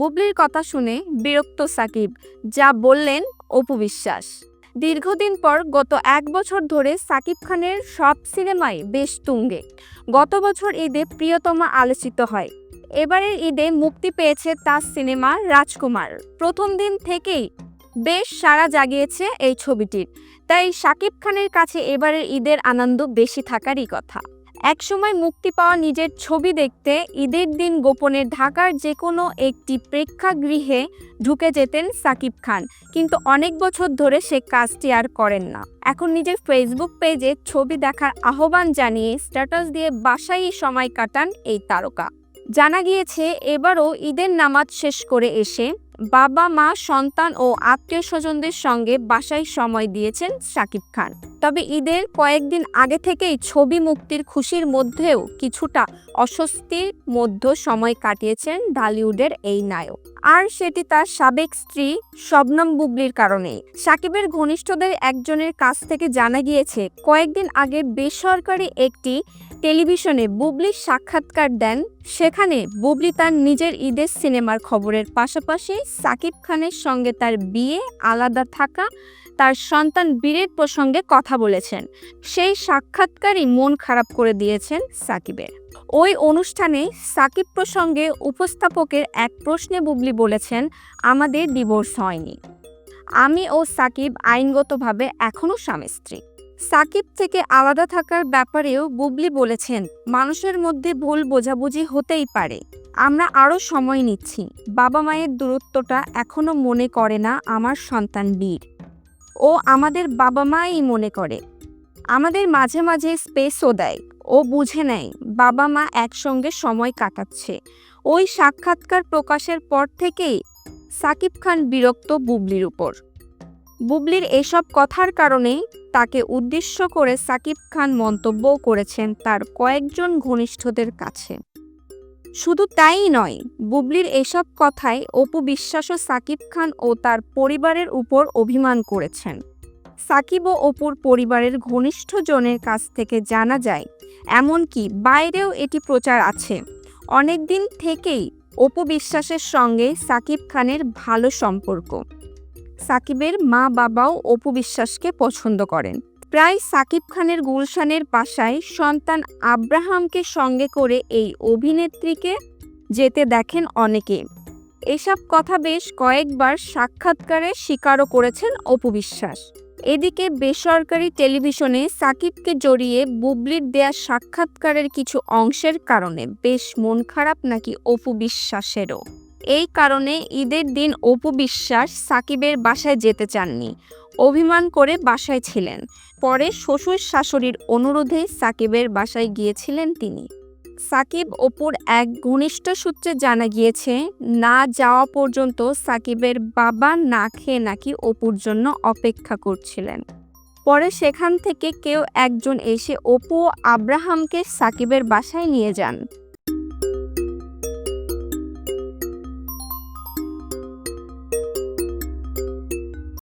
বুবলির কথা শুনে বিরক্ত সাকিব, যা বললেন অপু বিশ্বাস। দীর্ঘদিন পর গত এক বছর ধরে সাকিব খানের সব সিনেমাই বেশ তুঙ্গে। গত বছর ঈদে প্রিয়তমা আলোচিত হয়। এবারের ঈদে মুক্তি পেয়েছে তার সিনেমা রাজকুমার। প্রথম দিন থেকেই বেশ সাড়া জাগিয়েছে এই ছবিটির, তাই শাকিব খানের কাছে এবারের ঈদের আনন্দ বেশি থাকারই কথা। একসময় মুক্তি পাওয়া নিজের ছবি দেখতে ঈদের দিন গোপনে ঢাকার যে কোনো একটি প্রেক্ষাগৃহে ঢুকে যেতেন সাকিব খান। কিন্তু অনেক বছর ধরে সে কাজটি আর করেন না। এখন নিজের ফেসবুক পেজে ছবি দেখার আহ্বান জানিয়ে স্ট্যাটাস দিয়ে বাসায় সময় কাটান এই তারকা। জানা গিয়েছে, এবারও ঈদের নামাজ শেষ করে এসে বাবা, মা, সন্তান ও আত্মীয় স্বজনদের সঙ্গে বাসায় সময় দিয়েছেন শাকিব খান। তবে ঈদের কয়েকদিন আগে থেকেই ছবি মুক্তির খুশির মধ্যেও কিছুটা অস্বস্তির মধ্যে সময় কাটিয়েছেন ঢালিউডের এই নায়ক। আর সেটি তার সাবেক স্ত্রী শবনম বুবলির কারণে সাকিবের ঘনিষ্ঠদের একজনের কাছ থেকে জানা গিয়েছে, কয়েকদিন আগে বেসরকারি একটি টেলিভিশনে বুবলির সাক্ষাৎকার দেন, সেখানে বুবলি তার নিজের ঈদের সিনেমার খবরের পাশাপাশি সাকিব খানের সঙ্গে তার বিয়ে, আলাদা থাকা, তার সন্তান বীরের প্রসঙ্গে কথা বলেছেন। সেই সাক্ষাৎকারই মন খারাপ করে দিয়েছেন সাকিবের। ওই অনুষ্ঠানে সাকিব প্রসঙ্গে উপস্থাপকের এক প্রশ্নে বুবলি বলেছেন, আমাদের ডিভোর্স হয়নি। আমি ও সাকিব আইনগতভাবে এখনও স্বামী স্ত্রী। সাকিব থেকে আলাদা থাকার ব্যাপারেও বুবলি বলেছেন, মানুষের মধ্যে ভুল বোঝাবুঝি হতেই পারে। আমরা আরও সময় নিচ্ছি। বাবা মায়ের দূরত্বটা এখনও মনে করে না আমার সন্তান বীর। ও আমাদের বাবা মাই মনে করে। আমাদের মাঝে মাঝে স্পেসও দেয়। ও বুঝে নেয়, বাবা মা একসঙ্গে সময় কাটাচ্ছে। ওই সাক্ষাৎকার প্রকাশের পর থেকেই সাকিব খান বিরক্ত বুবলির উপর। বুবলির এসব কথার কারণে তাকে উদ্দেশ্য করে সাকিব খান মন্তব্য করেছেন তার কয়েকজন ঘনিষ্ঠদের কাছে। শুধু তাই নয়, বুবলির এসব কথায় অপু বিশ্বাসও সাকিব খান ও তার পরিবারের উপর অভিমান করেছেন। সাকিব ও অপুর পরিবারের ঘনিষ্ঠ জনের কাছ থেকে জানা যায়, এমনকি বাইরেও এটি প্রচার আছে। অনেক দিন থেকেই অপু বিশ্বাসের সঙ্গে সাকিব খানের ভালো সম্পর্ক। সাকিবের মা বাবাও অপু বিশ্বাসকে পছন্দ করেন। প্রায় সাকিব খানের গুলশানের বাসায় সন্তান আব্রাহামকে সঙ্গে করে এই অভিনেত্রীকে যেতে দেখেন অনেকে। এসব কথা বেশ কয়েকবার সাক্ষাৎকারে স্বীকারও করেছেন অপু বিশ্বাস এদিকে বেসরকারি টেলিভিশনে সাকিবকে জড়িয়ে বুবলির দেয়া সাক্ষাৎকারের কিছু অংশের কারণে বেশ মন খারাপ নাকি অপু বিশ্বাসেরও এই কারণে ঈদের দিন অপু বিশ্বাস সাকিবের বাসায় যেতে চাননি। অভিমান করে বাসায় ছিলেন। পরে শ্বশুর শাশুড়ির অনুরোধে সাকিবের বাসায় গিয়েছিলেন তিনি। সাকিব অপুর এক ঘনিষ্ঠ সূত্রে জানা গিয়েছে, না যাওয়া পর্যন্ত সাকিবের বাবা না খেয়ে নাকি অপুর জন্য অপেক্ষা করছিলেন। পরে সেখান থেকে কেউ একজন এসে অপু ও আব্রাহামকে সাকিবের বাসায় নিয়ে যান।